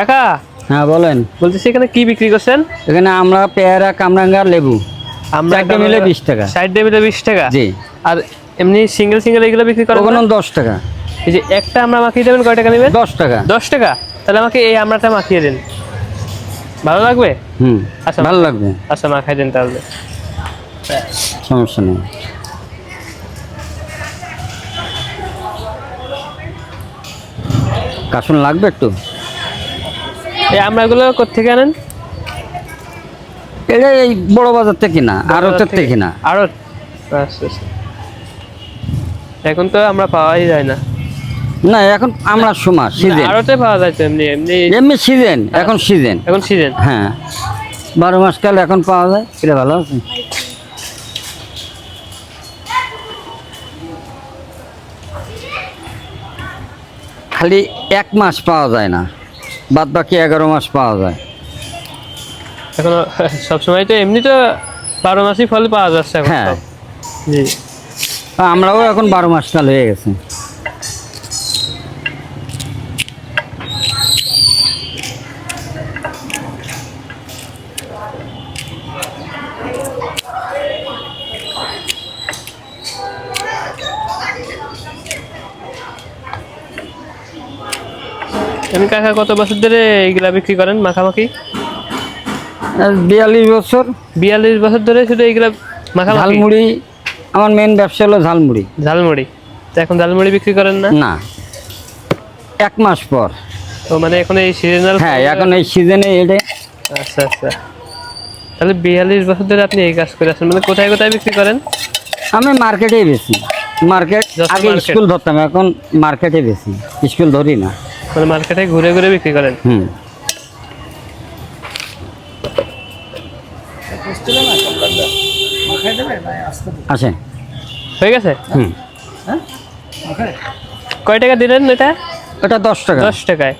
কাকা? হ্যাঁ বলেন। বলতেছি এখানে কি বিক্রি করছেন? এখানে আমরা পেয়ারা কামরাঙ্গা লেবু। আমরা চারটে মিলে 20 টাকা। সাইড মিলে বিশ টাকা? জি। আর এমনি সিঙ্গেল সিঙ্গেল এগুলো বিক্রি করেন না? দশ টাকা। এই যে একটা আমরা মাখিয়ে দেবেন কয় টাকা নেবেন? দশ টাকা। দশ টাকা? তাহলে আমাকে এই আমরাটা মাখিয়ে দিন। ভালো লাগবে? হুম আচ্ছা। ভালো লাগবে। আচ্ছা মাখাই দিন তাহলে। সমস্যা নেই। কাশন লাগবে একটু? এই আমরাগুলো কোথেকে আনেন? এটা এই বড় বাজার থেকে না ওদের থেকে। না আচ্ছা আচ্ছা এখন তো আমরা পাওয়াই যায় না। না এখন আমরা সময় সিজন। আরোতে পাওয়া যায় তো এমনি এমনি এমনি সিজন এখন সিজন। এখন সিজন। হ্যাঁ। বারো মাস কাল এখন পাওয়া যায়। এটা ভালো আছে খালি এক মাস পাওয়া যায় না। বাদ বাকি এগারো মাস পাওয়া যায়। এখন সবসময় তো এমনি তো বারো মাসই ফল পাওয়া যাচ্ছে হ্যাঁ। জি। আমরাও এখন বারো মাস কাল হয়ে গেছে। এমনি কাকা কত বছর ধরে এইগুলা বিক্রি করেন মাখামাখি? বিয়াল্লিশ বছর। বিয়াল্লিশ বছর ধরে শুধু এইগুলা মাখামাখি? ঝালমুড়ি আমার মেন ব্যবসা হলো ঝালমুড়ি। ঝালমুড়ি? তো এখন ঝালমুড়ি বিক্রি করেন না? না। এক মাস পর। তো মানে এখন এই সিজনাল হ্যাঁ এখন এই সিজনে এটা আচ্ছা আচ্ছা। তাহলে বিয়াল্লিশ বছর ধরে আপনি এই কাজ করে আছেন মানে কোথায় কোথায় বিক্রি করেন? আমি মার্কেটেই বেশি। মার্কেট আগে স্কুল ধরতাম এখন মার্কেটে বেশি। স্কুল ধরি না। মানে মার্কেটে ঘুরে ঘুরে বিক্রি করেন? হুম। আচ্ছা হয়ে গেছে? হুম। কয় টাকা দিলেন এটা? ওটা দশ টাকা। দশ টাকায়।